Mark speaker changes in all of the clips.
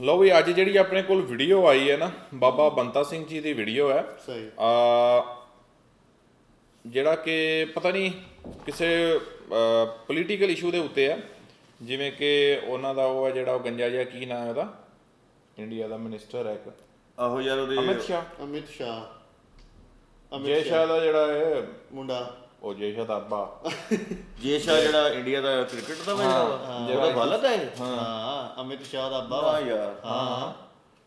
Speaker 1: ਲਓ ਵੀ ਅੱਜ ਜਿਹੜੀ ਆਪਣੇ ਕੋਲ ਵੀਡੀਓ ਆਈ ਹੈ ਨਾ ਬਾਬਾ ਬੰਤਾ ਸਿੰਘ ਜੀ ਦੀ ਵੀਡੀਓ ਹੈ।
Speaker 2: ਸਹੀ।
Speaker 1: ਆ ਜਿਹੜਾ ਕਿ ਪਤਾ ਨਹੀਂ ਕਿਸੇ ਪੋਲੀਟੀਕਲ ਇਸ਼ੂ ਦੇ ਉੱਤੇ ਆ ਜਿਵੇਂ ਕਿ ਉਹਨਾਂ ਦਾ ਉਹ ਹੈ ਜਿਹੜਾ ਉਹ ਗੰਜਾ ਜਿਹਾ ਕੀ ਨਾਮ ਹੈ ਉਹਦਾ? ਇੰਡੀਆ ਦਾ ਮਿਨਿਸਟਰ ਹੈ ਇੱਕ।
Speaker 3: ਆਹੋ ਯਾਰ ਉਹਦੇ
Speaker 1: ਅਮਿਤ ਸ਼ਾਹ।
Speaker 2: ਅਮਿਤ ਸ਼ਾਹ। ਅਮਿਤ
Speaker 1: ਸ਼ਾਹ ਦਾ ਜਿਹੜਾ ਹੈ
Speaker 2: ਮੁੰਡਾ।
Speaker 1: ਉਹ ਜੈ ਸ਼ਾਹ ਦਾ ਅੱਬਾ
Speaker 3: ਜੇ ਸ਼ਾਹ ਜਿਹੜਾ ਇੰਡੀਆ ਦਾ ਕ੍ਰਿਕਟ ਦਾ ਵਾ ਉਹਦਾ ਗਲਤ ਹੈ?
Speaker 2: ਹਾਂ ਅਮਿਤ ਸ਼ਾਹ ਦਾ ਅੱਬਾ
Speaker 3: ਹਾਂ
Speaker 2: ਵਾ।
Speaker 3: ਯਾਰ।
Speaker 2: ਹਾਂ।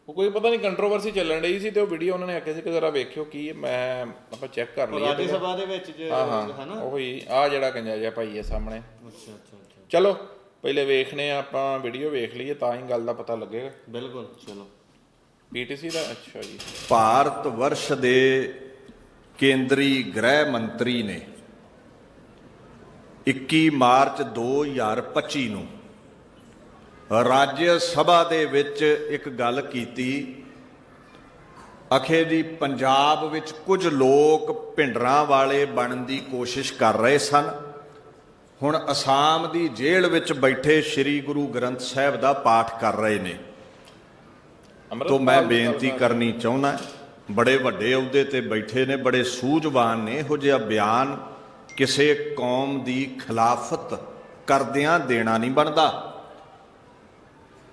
Speaker 1: ਉਹ ਕੋਈ ਪਤਾ ਨਹੀਂ ਕੰਟਰੋਵਰਸੀ ਚੱਲਣ ਰਹੀ ਸੀ ਤੇ ਉਹ ਵੀਡੀਓ ਉਹਨਾਂ ਨੇ ਆਖਿਆ ਸੀ ਕਿ ਜ਼ਰਾ ਵੇਖਿਓ ਕੀ। ਮੈਂ ਆਪਾਂ ਚੈੱਕ ਕਰ ਲਈਏ
Speaker 2: ਰਾਜ ਸਭਾ ਦੇ ਵਿੱਚ ਜੇ ਹਨਾ?
Speaker 1: ਉਹੀ ਆ ਜਿਹੜਾ ਗੰਜਾ ਜਿਹਾ ਭਾਈ ਹੈ ਸਾਹਮਣੇ।
Speaker 2: ਅੱਛਾ ਅੱਛਾ ਅੱਛਾ।
Speaker 1: ਚਲੋ ਪਹਿਲੇ ਵੇਖਨੇ ਆ ਆਪਾਂ ਵੀਡੀਓ ਵੇਖ ਲਈਏ ਤਾਂ ਹੀ ਗੱਲ ਦਾ ਪਤਾ ਲੱਗੇਗਾ।
Speaker 2: ਬਿਲਕੁਲ ਚਲੋ।
Speaker 1: ਪੀਟੀਸੀ ਦਾ? ਅੱਛਾ ਜੀ।
Speaker 4: ਭਾਰਤ ਵਰਸ਼ ਦੇ ਕੇਂਦਰੀ ਗ੍ਰਹਿ ਮੰਤਰੀ ਨੇ 21 ਮਾਰਚ 2025 ਨੂੰ ਰਾਜ ਸਭਾ ਦੇ ਵਿੱਚ ਇੱਕ ਗੱਲ ਕੀਤੀ। ਅਖੇ ਜੀ ਪੰਜਾਬ ਵਿੱਚ ਕੁਝ ਲੋਕ ਭਿੰਡਰਾਂ ਵਾਲੇ ਬਣਨ ਦੀ ਕੋਸ਼ਿਸ਼ ਕਰ ਰਹੇ ਸਨ। ਹੁਣ ਅਸਾਮ ਦੀ ਜੇਲ੍ਹ ਵਿੱਚ ਬੈਠੇ ਸ੍ਰੀ ਗੁਰੂ ਗ੍ਰੰਥ ਸਾਹਿਬ ਦਾ ਪਾਠ ਕਰ ਰਹੇ ਨੇ। ਤੋਂ ਮੈਂ ਬੇਨਤੀ ਕਰਨੀ ਚਾਹੁੰਦਾ ਬੜੇ ਵੱਡੇ ਅਹੁਦੇ ਤੇ ਬੈਠੇ ਨੇ ਬੜੇ ਸੂਝਵਾਨ ਨੇ ਇਹੋ ਜਿਹਾ ਬਿਆਨ ਕਿਸੇ ਕੌਮ ਦੀ ਖਿਲਾਫਤ ਕਰਦਿਆਂ ਦੇਣਾ ਨਹੀਂ ਬਣਦਾ।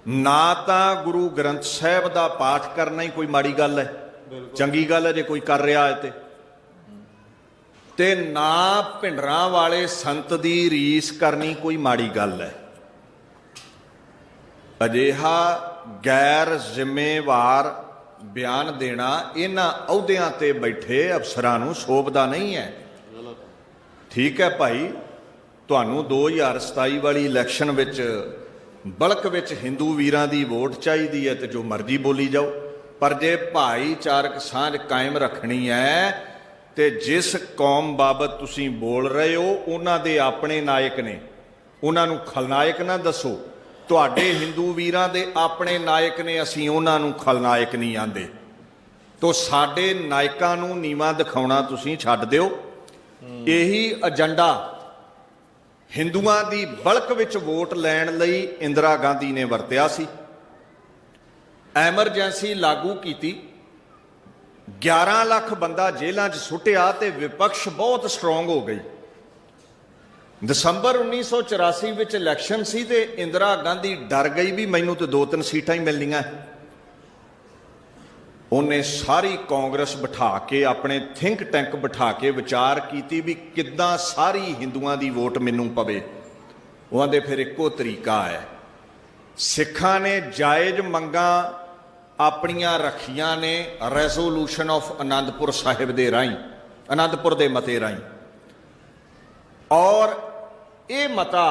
Speaker 4: ਨਾ ਤਾਂ ਗੁਰੂ ਗ੍ਰੰਥ ਸਾਹਿਬ ਦਾ ਪਾਠ ਕਰਨਾ ਹੀ ਕੋਈ ਮਾੜੀ ਗੱਲ ਹੈ। ਚੰਗੀ ਗੱਲ ਹੈ ਜੇ ਕੋਈ ਕਰ ਰਿਹਾ ਹੈ ਤੇ। ਤੇ ਨਾ ਭਿੰਡਰਾਂ ਵਾਲੇ ਸੰਤ ਦੀ ਰੀਸ ਕਰਨੀ ਕੋਈ ਮਾੜੀ ਗੱਲ ਹੈ। ਅਜਿਹਾ ਗੈਰ ਜ਼ਿੰਮੇਵਾਰ ਬਿਆਨ ਦੇਣਾ ਇਹਨਾਂ ਅਹੁਦਿਆਂ ਤੇ ਬੈਠੇ ਅਫਸਰਾਂ ਨੂੰ ਸ਼ੋਭਦਾ ਨਹੀਂ ਹੈ। ਠੀਕ ਹੈ ਭਾਈ, ਤੁਹਾਨੂੰ 2027 ਵਾਲੀ ਇਲੈਕਸ਼ਨ ਵਿੱਚ ਬਲਕ ਵਿੱਚ ਹਿੰਦੂ ਵੀਰਾਂ ਦੀ ਵੋਟ ਚਾਹੀਦੀ ਹੈ ਤੇ ਜੋ ਮਰਜ਼ੀ ਬੋਲੀ ਜਾਓ। ਪਰ ਜੇ ਭਾਈਚਾਰਕ ਸਾਂਝ ਕਾਇਮ ਰੱਖਣੀ ਹੈ ਤੇ ਜਿਸ ਕੌਮ ਬਾਬਤ ਤੁਸੀਂ ਬੋਲ ਰਹੇ ਹੋ, ਉਹਨਾਂ ਦੇ ਆਪਣੇ ਨਾਇਕ ਨੇ। ਉਹਨਾਂ ਨੂੰ ਖਲਨਾਇਕ ਨਾ ਦੱਸੋ। ਤੁਹਾਡੇ ਹਿੰਦੂ ਵੀਰਾਂ ਦੇ ਆਪਣੇ ਨਾਇਕ ਨੇ, ਅਸੀਂ ਉਹਨਾਂ ਨੂੰ ਖਲਨਾਇਕ ਨਹੀਂ ਆਂਦੇ। ਤੋ ਸਾਡੇ ਨਾਇਕਾਂ ਨੂੰ ਨੀਵਾ ਦਿਖਾਉਣਾ ਤੁਸੀਂ ਛੱਡ ਦਿਓ। ਇਹੀ ਏਜੰਡਾ ਹਿੰਦੂਆਂ ਦੀ ਬਲਕ ਵਿੱਚ ਵੋਟ ਲੈਣ ਲਈ ਇੰਦਰਾ ਗਾਂਧੀ ਨੇ ਵਰਤਿਆ ਸੀ। ਐਮਰਜੈਂਸੀ ਲਾਗੂ ਕੀਤੀ। 11 ਲੱਖ ਬੰਦਾ ਜੇਲ੍ਹਾਂ 'ਚ ਸੁੱਟਿਆ ਤੇ ਵਿਪਕਸ਼ ਬਹੁਤ ਸਟਰੋਂਗ ਹੋ ਗਈ। ਦਸੰਬਰ 1984 ਵਿੱਚ ਇਲੈਕਸ਼ਨ ਸੀ ਤੇ ਇੰਦਰਾ ਗਾਂਧੀ ਡਰ ਗਈ ਵੀ ਮੈਨੂੰ ਤੇ ਦੋ ਤਿੰਨ ਸੀਟਾਂ ਹੀ ਮਿਲਣੀਆਂ। ਉਹਨੇ ਸਾਰੀ ਕਾਂਗਰਸ ਬਿਠਾ ਕੇ, ਆਪਣੇ ਥਿੰਕ ਟੈਂਕ ਬਿਠਾ ਕੇ ਵਿਚਾਰ ਕੀਤੀ ਵੀ ਕਿੱਦਾਂ ਸਾਰੀ ਹਿੰਦੂਆਂ ਦੀ ਵੋਟ ਮੈਨੂੰ ਪਵੇ। ਉਹਨਾਂ ਦੇ ਫਿਰ ਇੱਕੋ ਤਰੀਕਾ ਹੈ। ਸਿੱਖਾਂ ਨੇ ਜਾਇਜ਼ ਮੰਗਾਂ ਆਪਣੀਆਂ ਰੱਖੀਆਂ ਨੇ ਰੈਜ਼ੋਲੂਸ਼ਨ ਆਫ ਆਨੰਦਪੁਰ ਸਾਹਿਬ ਦੇ ਰਾਹੀਂ ਆਨੰਦਪੁਰ ਦੇ ਮਤੇ ਰਾਹੀਂ। ਔਰ ਇਹ ਮਤਾ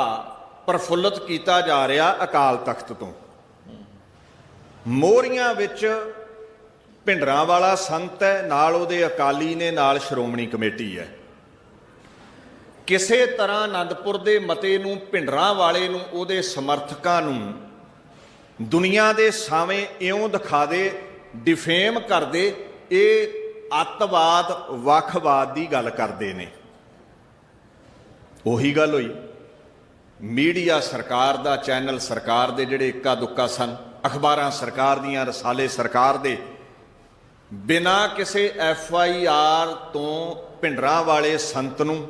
Speaker 4: ਪ੍ਰਫੁੱਲਤ ਕੀਤਾ ਜਾ ਰਿਹਾ ਅਕਾਲ ਤਖਤ ਤੋਂ। ਮੋਰੀਆਂ ਵਿੱਚ ਭਿੰਡਰਾਂ ਵਾਲਾ ਸੰਤ ਹੈ, ਨਾਲ ਉਹਦੇ ਅਕਾਲੀ ਨੇ, ਨਾਲ ਸ਼੍ਰੋਮਣੀ ਕਮੇਟੀ ਹੈ। ਕਿਸੇ ਤਰ੍ਹਾਂ ਆਨੰਦਪੁਰ ਦੇ ਮਤੇ ਨੂੰ, ਭਿੰਡਰਾਂ ਵਾਲੇ ਨੂੰ, ਉਹਦੇ ਸਮਰਥਕਾਂ ਨੂੰ ਦੁਨੀਆ ਦੇ ਸਾਵੇਂ ਇਉਂ ਦਿਖਾ ਦੇ, ਡਿਫੇਮ ਕਰਦੇ ਇਹ ਅੱਤਵਾਦ, ਵੱਖਵਾਦ ਦੀ ਗੱਲ ਕਰਦੇ ਨੇ। ਉਹੀ ਗੱਲ ਹੋਈ। ਮੀਡੀਆ ਸਰਕਾਰ ਦਾ, ਚੈਨਲ ਸਰਕਾਰ ਦੇ ਜਿਹੜੇ ਇੱਕਾ ਦੁੱਕਾ ਸਨ, ਅਖਬਾਰਾਂ ਸਰਕਾਰ ਦੀਆਂ, ਰਸਾਲੇ ਸਰਕਾਰ ਦੇ ਬਿਨਾ ਕਿਸੇ ਐਫ ਆਈ ਆਰ ਤੋਂ ਭਿੰਡਰਾਂ ਵਾਲੇ ਸੰਤ ਨੂੰ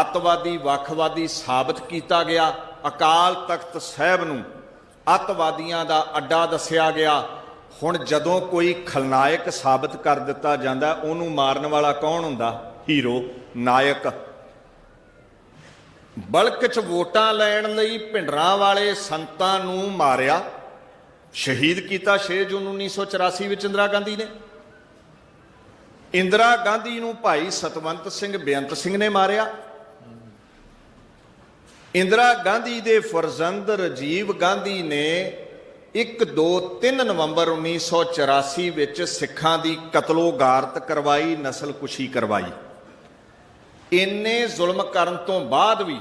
Speaker 4: ਅੱਤਵਾਦੀ, ਵੱਖਵਾਦੀ ਸਾਬਤ ਕੀਤਾ ਗਿਆ। ਅਕਾਲ ਤਖਤ ਸਾਹਿਬ ਨੂੰ ਅੱਤਵਾਦੀਆਂ ਦਾ ਅੱਡਾ ਦੱਸਿਆ ਗਿਆ। ਹੁਣ ਜਦੋਂ ਕੋਈ ਖਲਨਾਇਕ ਸਾਬਤ ਕਰ ਦਿੱਤਾ ਜਾਂਦਾ, ਉਹਨੂੰ ਮਾਰਨ ਵਾਲਾ ਕੌਣ ਹੁੰਦਾ? ਹੀਰੋ, ਨਾਇਕ। ਬਲਕ ਚ ਵੋਟਾਂ ਲੈਣ ਲਈ ਭਿੰਡਰਾਂ ਵਾਲੇ ਸੰਤਾਂ ਨੂੰ ਮਾਰਿਆ। ਸ਼ਹੀਦ ਕੀਤਾ 6 ਜੂਨ 1984 ਵਿੱਚ ਇੰਦਰਾ ਗਾਂਧੀ ਨੇ। ਇੰਦਰਾ ਗਾਂਧੀ ਨੂੰ ਭਾਈ ਸਤਵੰਤ ਸਿੰਘ ਬੇਅੰਤ ਸਿੰਘ ਨੇ ਮਾਰਿਆ। ਇੰਦਰਾ ਗਾਂਧੀ ਦੇ ਫਰਜ਼ੰਦ ਰਾਜੀਵ ਗਾਂਧੀ ਨੇ 1 2 3 ਨਵੰਬਰ 1984 ਵਿੱਚ ਸਿੱਖਾਂ ਦੀ ਕਤਲੋਗਾਰਤ ਕਰਵਾਈ, ਨਸਲਕੁਸ਼ੀ ਕਰਵਾਈ। ਇੰਨੇ ਜ਼ੁਲਮ ਕਰਨ ਤੋਂ ਬਾਅਦ ਵੀ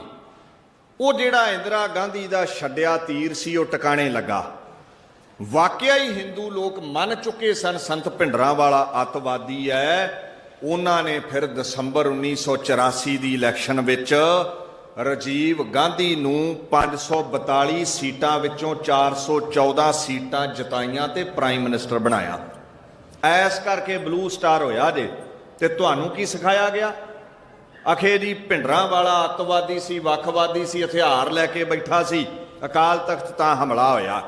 Speaker 4: ਉਹ ਜਿਹੜਾ ਇੰਦਰਾ ਗਾਂਧੀ ਦਾ ਛੱਡਿਆ ਤੀਰ ਸੀ, ਉਹ ਟਿਕਾਣੇ ਲੱਗਾ। ਵਾਕਿਆ ਹੀ ਹਿੰਦੂ ਲੋਕ ਮੰਨ ਚੁੱਕੇ ਸਨ, ਸੰਤ ਭਿੰਡਰਾਂ ਵਾਲਾ ਅੱਤਵਾਦੀ ਹੈ ਉਹਨਾਂ ਨੇ ਫਿਰ ਦਸੰਬਰ 1984 ਦੀ ਇਲੈਕਸ਼ਨ ਵਿੱਚ ਰਾਜੀਵ ਗਾਂਧੀ ਨੂੰ 542 ਸੀਟਾਂ ਵਿੱਚੋਂ 414 ਸੀਟਾਂ ਜਿਤਾਈਆਂ ਤੇ ਪ੍ਰਾਈਮ ਮਿਨਿਸਟਰ ਬਣਾਇਆ। ਐਸ ਕਰਕੇ ਬਲੂ ਸਟਾਰ ਹੋਇਆ ਜੇ। ਤੇ ਤੁਹਾਨੂੰ ਕੀ ਸਿਖਾਇਆ ਗਿਆ? ਅਖੇ ਜੀ, ਭਿੰਡਰਾਂ ਵਾਲਾ ਅੱਤਵਾਦੀ ਸੀ, ਵੱਖਵਾਦੀ ਸੀ, ਹਥਿਆਰ ਲੈ ਕੇ ਬੈਠਾ ਸੀ। ਅਕਾਲ ਤਖਤ ਤਾਂ ਹਮਲਾ ਹੋਇਆ।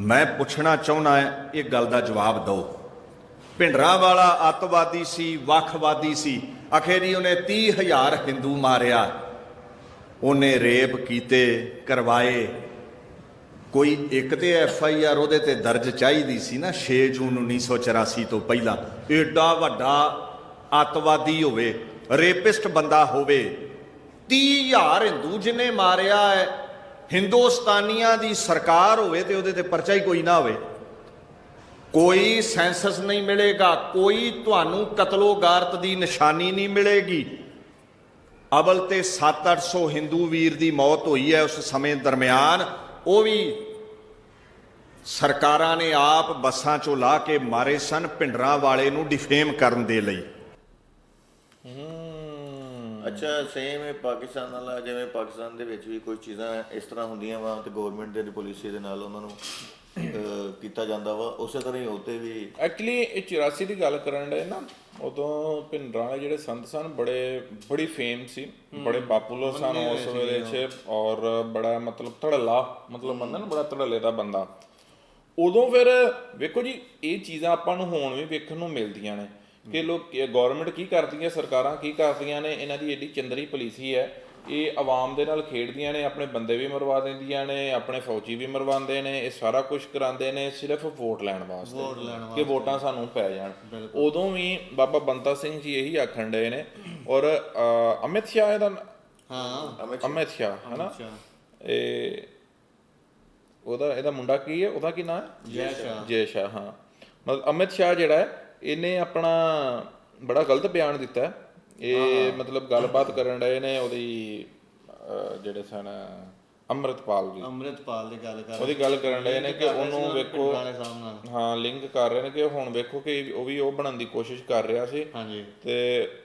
Speaker 4: ਮੈਂ ਪੁੱਛਣਾ ਚਾਹੁੰਦਾ ਇਹ ਗੱਲ ਦਾ ਜਵਾਬ ਦਿਓ। ਭਿੰਡਰਾਂ ਵਾਲਾ ਅੱਤਵਾਦੀ ਸੀ, ਵੱਖਵਾਦੀ ਸੀ। ਅਖੇਰੀ ਉਹਨੇ 30000 ਹਿੰਦੂ ਮਾਰਿਆ। ਉਹਨੇ ਰੇਪ ਕੀਤੇ, ਕਰਵਾਏ। ਕੋਈ ਇੱਕ ਤੇ ਐਫ ਆਈ ਆਰ ਉਹਦੇ ਤੇ ਦਰਜ ਚਾਹੀਦੀ ਸੀ ਨਾ 6 ਜੂਨ 1984 ਤੋਂ ਪਹਿਲਾਂ। ਏਡਾ ਵੱਡਾ ਅੱਤਵਾਦੀ ਹੋਵੇ, ਰੇਪਿਸਟ ਬੰਦਾ ਹੋਵੇ 30000 ਹਿੰਦੂ ਜਿਹਨੇ ਮਾਰਿਆ ਹੈ ਹਿੰਦੁਸਤਾਨੀਆਂ ਦੀ ਸਰਕਾਰ ਹੋਵੇ ਤੇ ਉਹਦੇ ਤੇ ਪਰਚਾ ਹੀ ਕੋਈ ਨਾ ਹੋਵੇ। ਕੋਈ ਸੈਂਸਸ ਨਹੀਂ ਮਿਲੇਗਾ, ਕੋਈ ਤੁਹਾਨੂੰ ਕਤਲੋਗਾਰਤ ਦੀ ਨਿਸ਼ਾਨੀ ਨਹੀਂ ਮਿਲੇਗੀ। ਅਵਲ ਤੇ 7-800 ਹਿੰਦੂ ਵੀਰ ਦੀ ਮੌਤ ਹੋਈ ਹੈ ਉਸ ਸਮੇਂ ਦਰਮਿਆਨ। ਉਹ ਵੀ ਸਰਕਾਰਾਂ ਨੇ ਆਪ ਬੱਸਾਂ ਚੋਂ ਲਾ ਕੇ ਮਾਰੇ ਸਨ ਭਿੰਡਰਾਂ ਵਾਲੇ ਨੂੰ ਡਿਫੇਮ ਕਰਨ ਦੇ ਲਈ।
Speaker 3: ਅੱਛਾ ਸੇਮ ਹੈ ਪਾਕਿਸਤਾਨ ਵਾਲਾ ਜਿਵੇਂ ਪਾਕਿਸਤਾਨ ਦੇ ਵਿੱਚ ਵੀ ਕੋਈ ਚੀਜ਼ਾਂ ਇਸ ਤਰ੍ਹਾਂ ਹੁੰਦੀਆਂ ਵਾ ਤੇ ਗਵਰਨਮੈਂਟ ਦੇ ਪਾਲਿਸੀ ਦੇ ਨਾਲ ਉਹਨਾਂ ਨੂੰ ਕੀਤਾ ਜਾਂਦਾ ਵਾ। ਉਸੇ ਤਰ੍ਹਾਂ ਹੀ ਉੱਤੇ ਵੀ
Speaker 1: ਐਕਚੁਅਲੀ ਇਹ 84 ਦੀ ਗੱਲ ਕਰਨ ਦੇ ਨਾ ਉਦੋਂ ਭਿੰਡਰਾਂ ਵਾਲੇ ਜਿਹੜੇ ਸੰਤ ਸਨ ਬੜੇ ਬੜੀ ਫੇਮ ਸੀ। ਬੜੇ ਪਪੂਲਰ ਸਨ ਉਸ ਵੇਲੇ 'ਚ ਔਰ ਬੜਾ ਮਤਲਬ ਧੜੱਲਾ ਮਤਲਬ ਨਾ ਬੜਾ ਧੜੱਲੇ ਦਾ ਬੰਦਾ। ਉਦੋਂ ਫਿਰ ਵੇਖੋ ਜੀ ਇਹ ਚੀਜ਼ਾਂ ਆਪਾਂ ਨੂੰ ਹੁਣ ਵੀ ਵੇਖਣ ਨੂੰ ਮਿਲਦੀਆਂ ਨੇ। ਕਿ ਲੋਕ ਗਵਰਨਮੈਂਟ ਕੀ ਕਰਦੀ ਹੈ ਸਰਕਾਰਾਂ ਕੀ ਕਰਦੀਆਂ ਨੇ ਇਹਨਾਂ ਦੀ ਏਡੀ ਚੰਦਰੀ ਪਾਲਿਸੀ ਹੈ। ਇਹ ਆਵਾਮ ਦੇ ਨਾਲ ਖੇਡਦੀਆਂ ਨੇ ਆਪਣੇ ਬੰਦੇ ਵੀ ਮਰਵਾ ਦਿੰਦੀਆਂ ਨੇ ਆਪਣੇ ਫੌਜੀ ਵੀ ਮਰਵਾਉਂਦੇ ਨੇ ਇਹ ਸਾਰਾ ਕੁਝ ਕਰਾਉਂਦੇ ਨੇ ਸਿਰਫ ਵੋਟ ਲੈਣ ਵਾਸਤੇ। ਕਿ ਵੋਟਾਂ ਸਾਨੂੰ ਪੈ ਜਾਣ। ਉਦੋਂ ਵੀ ਬਾਬਾ ਬੰਤਾ ਸਿੰਘ ਜੀ ਇਹੀ ਆਖਣ ਡਏ ਨੇ। ਔਰ ਅਮਿਤ ਸ਼ਾਹ ਇਹਦਾ
Speaker 2: ਹਾਂ।
Speaker 1: ਅਮਿਤ ਸ਼ਾਹ। ਹਨਾ? ਇਹ ਉਹਦਾ ਇਹਦਾ ਮੁੰਡਾ ਕੀ ਹੈ? ਉਹਦਾ ਕੀ ਨਾਮ ਹੈ?
Speaker 2: ਜੈ ਸ਼ਾਹ।
Speaker 1: ਜੈ ਸ਼ਾਹ ਹਾਂ। ਮਤਲਬ ਅਮਿਤ ਸ਼ਾਹ ਜਿਹੜਾ ਹੈ ਇਹਨੇ ਆਪਣਾ ਬੜਾ ਗਲਤ ਬਿਆਨ ਦਿੱਤਾ। ਇਹ ਮਤਲਬ ਗੱਲਬਾਤ ਕਰਨ ਡਏ ਨੇ ਉਹਦੀ ਜਿਹੜੇ ਸਨ ਅੰਮ੍ਰਿਤਪਾਲ ਜੀ।
Speaker 2: ਅੰਮ੍ਰਿਤਪਾਲ ਦੀ ਗੱਲ ਕਰ
Speaker 1: ਉਹਦੀ ਗੱਲ ਕਰਨ ਡਏ ਨੇ ਕਿ ਉਹਨੂੰ ਵੇਖੋ। ਹਾਂ ਲਿੰਕ ਕਰ ਰਹੇ ਨੇ ਕਿ ਹੁਣ ਵੇਖੋ ਕਿ ਉਹ ਵੀ ਉਹ ਬਣਨ ਦੀ ਕੋਸ਼ਿਸ਼ ਕਰ ਰਿਹਾ ਸੀ।
Speaker 2: ਹਾਂਜੀ।
Speaker 1: ਤੇ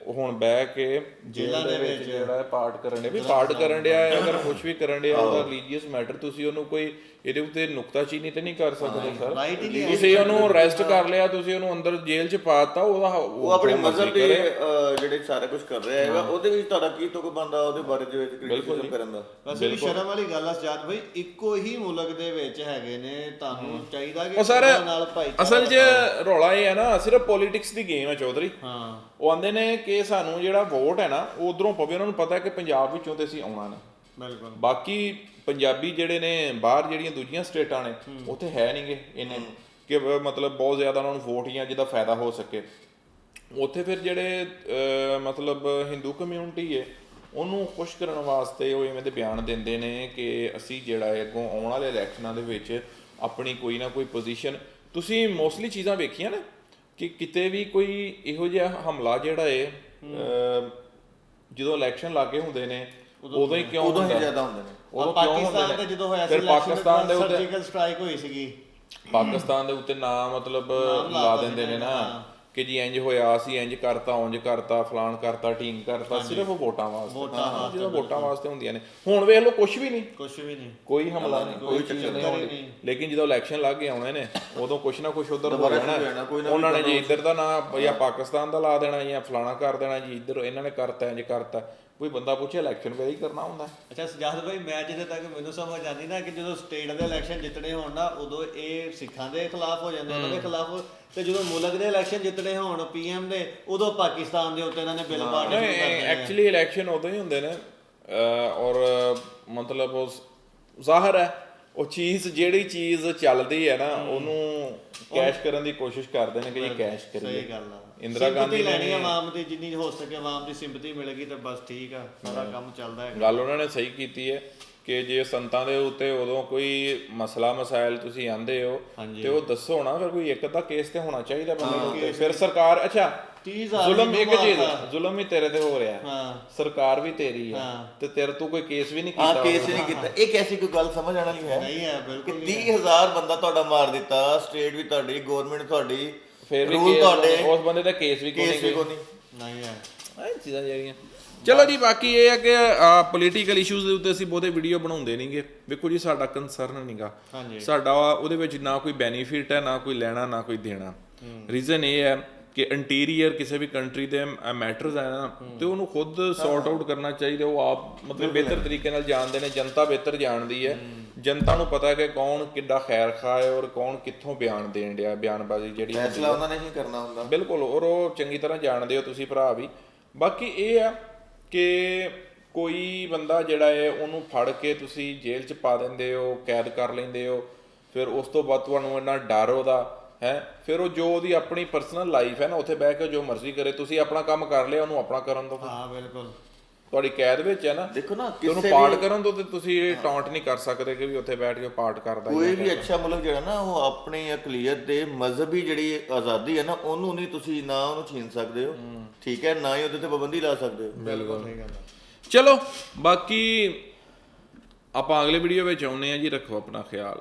Speaker 1: ਹੁਣ ਬਹਿ ਕੇ ਜੇਲ੍ਹ ਦੇ ਵਿੱਚ ਜਿਹੜਾ ਹੈ ਪਾਰਟ ਕਰਨ ਡਿਆ ਵੀ ਪਾਰਟ ਕਰਨ ਡਿਆ ਹੈ ਅਗਰ ਕੁਝ ਵੀ ਕਰਨ ਡਿਆ ਉਹਦਾ ਰਿਲੀਜੀਅਸ ਮੈਟਰ ਤੁਸੀਂ ਉਹਨੂੰ ਕੋਈ ਇਹਦੇ ਉੱਤੇ ਨੁਕਤਾਚੀਨੀ ਤੇ ਨਹੀਂ ਕਰ ਸਕਦੇ ਸਰ। ਤੁਸੀਂ ਉਹਨੂੰ ਅਰੈਸਟ ਕਰ ਲਿਆ ਤੁਸੀਂ ਉਹਨੂੰ ਅੰਦਰ ਜੇਲ੍ਹ 'ਚ ਪਾਤਾ ਉਹਦਾ
Speaker 3: ਉਹ ਆਪਣੀ ਮਜ਼ਹਬ ਦੇ ਜਿਹੜੇ ਸਾਰਾ ਕੁਝ ਕਰ ਰਿਹਾ ਹੈਗਾ ਉਹਦੇ ਵਿੱਚ ਤੁਹਾਡਾ ਕੀ ਤੁਕ ਬੰਦਾ ਉਹਦੇ ਬਾਰੇ ਦੇ ਵਿੱਚ ਕ੍ਰਿਟਿਸਿਜ਼ਮ ਕਰਨ ਦਾ?
Speaker 2: ਵੈਸੇ ਵੀ ਸ਼ਰਮ ਵਾਲੀ ਗੱਲ ਆ ਸਜਾਦ ਭਾਈ ਇੱਕੋ ਹੀ ਮੁਲਕ ਦੇ ਵਿੱਚ ਹੈਗੇ ਨੇ ਤੁਹਾਨੂੰ ਚਾਹੀਦਾ ਕਿ
Speaker 1: ਉਹ ਸਰ
Speaker 2: ਉਹਨਾਂ ਨਾਲ ਭਾਈ
Speaker 1: ਅਸਲ 'ਚ ਰੌਲਾ ਇਹ ਹੈ ਨਾ ਸਿਰਫ ਪੋਲਿਟਿਕਸ ਦੀ ਗੇਮ ਹੈ ਚੌਧਰੀ।
Speaker 2: ਹਾਂ।
Speaker 1: ਉਹ ਆਂਦੇ ਨੇ ਕਿ ਸਾਨੂੰ ਜਿਹੜਾ ਵੋਟ ਹੈ ਨਾ ਉਹ ਉਧਰੋਂ ਪਵੇ ਉਹਨਾਂ ਨੂੰ ਪਤਾ ਹੈ ਕਿ ਪੰਜਾਬ ਵਿੱਚੋਂ ਤੇ ਅਸੀਂ ਆਉਣਾ ਨਾ।
Speaker 2: ਬਿਲਕੁਲ।
Speaker 1: ਬਾਕੀ ਪੰਜਾਬੀ ਜਿਹੜੇ ਨੇ ਬਾਹਰ ਜਿਹੜੀਆਂ ਦੂਜੀਆਂ ਸਟੇਟਾਂ ਨੇ ਉੱਥੇ ਹੈ ਨਹੀਂਗੇ ਇੰਨੇ। ਕਿ ਮਤਲਬ ਬਹੁਤ ਜ਼ਿਆਦਾ ਉਹਨਾਂ ਨੂੰ ਵੋਟ ਜਾਂ ਜਿਹਦਾ ਫਾਇਦਾ ਹੋ ਸਕੇ। ਉੱਥੇ ਫਿਰ ਜਿਹੜੇ ਅਹ, ਮਤਲਬ ਹਿੰਦੂ ਕਮਿਊਨਿਟੀ ਹੈ ਉਹਨੂੰ ਖੁਸ਼ ਕਰਨ ਵਾਸਤੇ ਉਹ ਇਵੇਂ ਦੇ ਬਿਆਨ ਦਿੰਦੇ ਨੇ ਕਿ ਅਸੀਂ ਜਿਹੜਾ ਹੈ ਅੱਗੋਂ ਆਉਣ ਵਾਲੇ ਇਲੈਕਸ਼ਨਾਂ ਦੇ ਵਿੱਚ ਆਪਣੀ ਕੋਈ ਨਾ ਕੋਈ ਪੋਜੀਸ਼ਨ ਤੁਸੀਂ ਮੋਸਟਲੀ ਚੀਜ਼ਾਂ ਵੇਖੀਆਂ ਨਾ ਕਿ ਕਿਤੇ ਵੀ ਕੋਈ ਇਹੋ ਜਿਹਾ ਹਮਲਾ ਜਿਹੜਾ ਹੈ ਜਦੋਂ ਇਲੈਕਸ਼ਨ ਲਾਗੇ ਹੁੰਦੇ ਨੇ ਉਦੋਂ ਹੀ ਕਿਉਂ
Speaker 3: ਉਦੋਂ ਹੀ ਜ਼ਿਆਦਾ ਹੁੰਦੇ ਨੇ।
Speaker 1: ਉਦੋਂ ਕਿਉਂ
Speaker 2: ਪਾਕਿਸਤਾਨ? ਤੇ ਜਦੋਂ ਹੋਇਆ ਸੀ
Speaker 1: ਫਿਰ ਪਾਕਿਸਤਾਨ ਦੇ ਉੱਤੇ
Speaker 2: ਸਰਜੀਕਲ ਸਟ੍ਰਾਈਕ ਹੋਈ ਸੀਗੀ।
Speaker 1: ਪਾਕਿਸਤਾਨ ਦੇ ਉੱਤੇ ਨਾਂ ਮਤਲਬ ਲਾ ਦਿੰਦੇ ਨੇ ਨਾ। ਕਿ ਜੀ ਇੰਜ ਹੋਇਆ ਸੀ ਇੰਜ ਕਰਤਾ ਉਂਜ ਕਰਤਾ ਫਲਾਣ ਕਰਤਾ ਟੀਮ ਕਰਤਾ ਸਿਰਫ ਵੋਟਾਂ ਵਾਸਤੇ। ਹਾਂ ਜਿਹੜਾ ਵੋਟਾਂ ਵਾਸਤੇ ਹੁੰਦੀਆਂ ਨੇ। ਹੁਣ ਵੇਖ ਲਓ ਕੁਝ ਵੀ ਨਹੀਂ।
Speaker 2: ਕੁਝ ਵੀ ਨਹੀਂ।
Speaker 1: ਕੋਈ ਹਮਲਾ ਨਹੀਂ ਕੋਈ ਚੀਜ਼ ਨਹੀਂ ਹੋਣੀ। ਲੇਕਿਨ ਜਦੋਂ ਇਲੈਕਸ਼ਨ ਲੱਗ ਕੇ ਆਉਣੇ ਨੇ ਉਦੋਂ ਕੁਝ ਨਾ ਕੁਝ ਉਧਰ ਹੋ। ਜਾਣਾ ਉਹਨਾਂ ਨੇ ਜੀ ਇੱਧਰ ਦਾ ਨਾਂ ਜਾਂ ਪਾਕਿਸਤਾਨ ਦਾ ਲਾ ਦੇਣਾ ਜਾਂ ਫਲਾਣਾ ਕਰ ਦੇਣਾ ਜੀ ਇੱਧਰ ਇਹਨਾਂ ਨੇ ਕਰਤਾ ਇੰਜ ਕਰਤਾ। ਕੋਈ ਬੰਦਾ ਪੁੱਛੇ ਇਲੈਕਸ਼ਨ ਵੇ ਹੀ ਕਰਨਾ ਹੁੰਦਾ।
Speaker 2: ਅੱਛਾ ਸਜਾਦ ਭਾਈ ਮੈਂ ਜਿੱਥੇ ਤੱਕ ਮੈਨੂੰ ਸਮਝ ਆਉਂਦੀ ਨਾ ਕਿ ਜਦੋਂ ਸਟੇਟ ਦੇ ਇਲੈਕਸ਼ਨ ਜਿੱਤਣੇ ਹੋਣ ਨਾ ਉਦੋਂ ਇਹ ਸਿੱਖਾਂ ਦੇ ਖਿਲਾਫ ਹੋ ਜਾਂਦੇ ਉਹਨਾਂ ਦੇ ਖਿਲਾਫ। ਤੇ ਜਦੋਂ ਮੁਲਕ ਦੇ ਇਲੈਕਸ਼ਨ ਜਿੱਤਣੇ ਹੋਣ ਪੀਐਮ ਦੇ ਉਦੋਂ ਪਾਕਿਸਤਾਨ ਦੇ ਉੱਤੇ ਇਹਨਾਂ ਨੇ ਬਿੱਲ ਪਾੜ ਸ਼ੁਰੂ ਕਰ।
Speaker 1: ਐਕਚੁਅਲੀ ਇਲੈਕਸ਼ਨ ਉਦੋਂ ਹੀ ਹੁੰਦੇ ਨੇ ਔਰ ਮਤਲਬ ਉਹ ਜ਼ਾਹਰ ਹੈ ਉਹ ਚੀਜ਼ ਜਿਹੜੀ ਚੀਜ਼ ਚੱਲਦੀ ਹੈ ਨਾ ਉਹਨੂੰ ਕੈਸ਼ ਕਰਨ ਦੀ ਕੋਸ਼ਿਸ਼ ਕਰਦੇ ਨੇ ਕਿ ਇਹ ਕੈਸ਼ ਕਰੀਏ।
Speaker 2: ਸਹੀ ਗੱਲ ਆ।
Speaker 1: ਇੰਦਰਾ ਗਾਂਧੀ ਨੇ
Speaker 2: ਲੈਣੀ ਆ ਆਵਾਮ ਦੀ ਜਿੰਨੀ ਹੋ ਸਕੇ ਆਵਾਮ ਦੀ ਸਿੰਪਥੀ ਮਿਲੇਗੀ ਤਾਂ ਬਸ ਠੀਕ ਆ ਸਾਰਾ ਕੰਮ ਚੱਲਦਾ ਹੈ
Speaker 1: ਗੱਲ ਉਹਨਾਂ ਨੇ ਸਹੀ ਕੀਤੀ ਹੈ। ਕਿ ਜੇ ਸੰਤਾਂ ਦੇ ਉੱਤੇ ਉਦੋਂ ਕੋਈ ਮਸਲਾ ਮਸਾਇਲ ਤੁਸੀਂ ਆਂਦੇ ਹੋ ਤੇ ਉਹ ਦੱਸੋ ਨਾ ਫਿਰ ਕੋਈ ਇੱਕ ਅੱਧਾ ਕੇਸ ਤੇ ਹੋਣਾ ਚਾਹੀਦਾ ਬੰਦੇ ਉੱਤੇ ਫਿਰ ਸਰਕਾਰ ਅੱਛਾ
Speaker 2: 30000
Speaker 1: ਜ਼ੁਲਮ ਇੱਕ ਚੀਜ਼। ਜ਼ੁਲਮ ਵੀ ਤੇਰੇ ਤੇ ਹੋ ਰਿਹਾ। ਹੈ।
Speaker 2: ਹਾਂ
Speaker 1: ਸਰਕਾਰ ਵੀ ਤੇਰੀ ਹੈ
Speaker 2: ਹਾਂ।
Speaker 1: ਤੇ ਤੇਰੇ ਤੋਂ ਕੋਈ ਕੇਸ ਵੀ ਨਹੀਂ
Speaker 3: ਹਾਂ
Speaker 1: ਕੀਤਾ
Speaker 3: ਕੇਸ ਨਹੀਂ ਕੀਤਾ। ਇਹ ਕੈਸੀ ਕੋਈ ਗੱਲ ਸਮਝ ਆਣ ਵਾਲੀ ਹੈ?
Speaker 2: ਨਹੀਂ ਹੈ
Speaker 3: ਕਿ
Speaker 2: ਬਿਲਕੁਲ
Speaker 3: 30000 ਬੰਦਾ ਤੁਹਾਡਾ ਮਾਰ ਦਿੱਤਾ ਸਟੇਟ ਵੀ ਤੁਹਾਡੀ ਗਵਰਨਮੈਂਟ ਤੁਹਾਡੀ
Speaker 1: ਫਿਰ ਵੀ ਉਸ ਬੰਦੇ ਦਾ ਕੇਸ ਵੀ ਕੋਈ
Speaker 3: ਕੇਸ ਵੀ
Speaker 1: ਨਹੀਂ
Speaker 3: ਕੋਈ। ਨਹੀਂ।
Speaker 2: ਨਹੀਂ ਹੈ।
Speaker 1: ਇਹ ਚੀਜ਼ਾਂ ਜਿਹੜੀਆਂ। ਚਲੋ ਜੀ ਬਾਕੀ ਇਹ ਹੈ ਕਿ ਪੋਲੀਟੀਕਲ ਇਸ਼ੂਜ਼ ਦੇ ਉੱਤੇ ਅਸੀਂ ਬਹੁਤੇ ਵੀਡੀਓ ਬਣਾਉਂਦੇ ਨਹੀਂਗੇ ਵੇਖੋ ਜੀ ਸਾਡਾ ਕੰਸਰਨ ਨਹੀਂਗਾ। ਸਾਡਾ ਉਹਦੇ ਵਿੱਚ ਨਾ ਕੋਈ ਬੈਨੀਫਿਟ ਹੈ ਨਾ ਕੋਈ ਲੈਣਾ ਨਾ ਕੋਈ ਦੇਣਾ। ਰੀਜ਼ਨ ਇਹ ਹੈ ਕਿ ਇੰਟੀਰੀਅਰ ਕਿਸੇ ਵੀ ਕੰਟਰੀ ਦੇ ਮੈਟਰਸ ਹੈ ਨਾ ਤੇ ਉਹਨੂੰ ਖੁਦ ਸੌਰਟ ਆਊਟ ਕਰਨਾ ਚਾਹੀਦਾ। ਉਹ ਆਪ ਮਤਲਬ ਬਿਹਤਰ ਤਰੀਕੇ ਨਾਲ ਜਾਣਦੇ ਨੇ ਜਨਤਾ ਬਿਹਤਰ ਜਾਣਦੀ ਹੈ। ਜਨਤਾ ਨੂੰ ਪਤਾ ਹੈ ਕਿ ਕੌਣ ਕਿੱਡਾ ਖੈਰ ਖਾ ਹੈ ਔਰ ਕੌਣ ਕਿੱਥੋਂ ਬਿਆਨ ਦੇਣ ਡਿਆ ਬਿਆਨਬਾਜ਼ੀ ਜਿਹੜੀ
Speaker 3: ਫੈਸਲਾ ਉਹਨਾਂ ਨੇ ਹੀ ਕਰਨਾ ਹੁੰਦਾ।
Speaker 1: ਬਿਲਕੁਲ ਔਰ ਉਹ ਚੰਗੀ ਤਰ੍ਹਾਂ ਜਾਣਦੇ ਹੋ ਤੁਸੀਂ ਭਰਾ ਵੀ। ਬਾਕੀ ਇਹ ਆ ਕਿ ਕੋਈ ਬੰਦਾ ਜਿਹੜਾ ਹੈ, ਉਹਨੂੰ ਫੜ ਕੇ ਤੁਸੀਂ ਜੇਲ੍ਹ 'ਚ ਪਾ ਦਿੰਦੇ ਹੋ, ਕੈਦ ਕਰ ਲੈਂਦੇ ਹੋ, ਫਿਰ ਉਸ ਤੋਂ ਬਾਅਦ ਤੁਹਾਨੂੰ ਇੰਨਾ ਡਰ ਉਹਦਾ, ਹੈ? ਫਿਰ ਉਹ ਜੋ ਉਹਦੀ ਆਪਣੀ ਪਰਸਨਲ ਲਾਈਫ ਹੈ ਨਾ, ਉੱਥੇ ਬਹਿ ਕੇ ਜੋ ਮਰਜ਼ੀ ਕਰੇ, ਤੁਸੀਂ ਆਪਣਾ ਕੰਮ ਕਰ ਲਿਆ, ਉਹਨੂੰ ਆਪਣਾ ਕਰਨ ਦਿਓ
Speaker 2: ਹਾਂ, ਬਿਲਕੁਲ।
Speaker 1: ਤੁਹਾਡੀ ਕੈਦ ਵਿੱਚ ਹੈ ਨਾ
Speaker 3: ਦੇਖੋ ਨਾ ਕਿਸੇ
Speaker 1: ਪਾਰਟ
Speaker 3: ਵੀ
Speaker 1: ਕਰਨ ਤੋਂ ਤੇ ਤੁਸੀਂ ਇਹ ਟੌਂਟ ਨਹੀਂ ਕਰ ਸਕਦੇ ਕਿ ਵੀ ਉੱਥੇ ਬੈਠ ਕੇ ਪਾਰਟ ਕਰਦਾ ਹੀ
Speaker 3: ਕੋਈ। ਵੀ ਅੱਛਾ ਮੁਲਕ ਜਿਹੜਾ ਨਾ ਉਹ ਆਪਣੀ ਅਕਲੀਅਤ ਦੇ ਮਜ਼ਹਬੀ ਜਿਹੜੀ ਆਜ਼ਾਦੀ ਹੈ ਨਾ ਉਹਨੂੰ ਨਹੀਂ ਤੁਸੀਂ ਨਾ ਉਹਨੂੰ ਛੀਨ ਸਕਦੇ ਹੋ। ਠੀਕ ਹੈ ਨਾ ਹੀ ਉਹਦੇ ਤੇ ਪਾਬੰਦੀ ਲਾ ਸਕਦੇ ਹੋ।
Speaker 2: ਬਿਲਕੁਲ। ਸਹੀ ਗੱਲ ਹੈ।
Speaker 1: ਚਲੋ ਬਾਕੀ ਆਪਾਂ ਅਗਲੇ ਵੀਡੀਓ ਵਿੱਚ ਆਉਨੇ ਆ ਜੀ ਰੱਖੋ ਆਪਣਾ ਖਿਆਲ।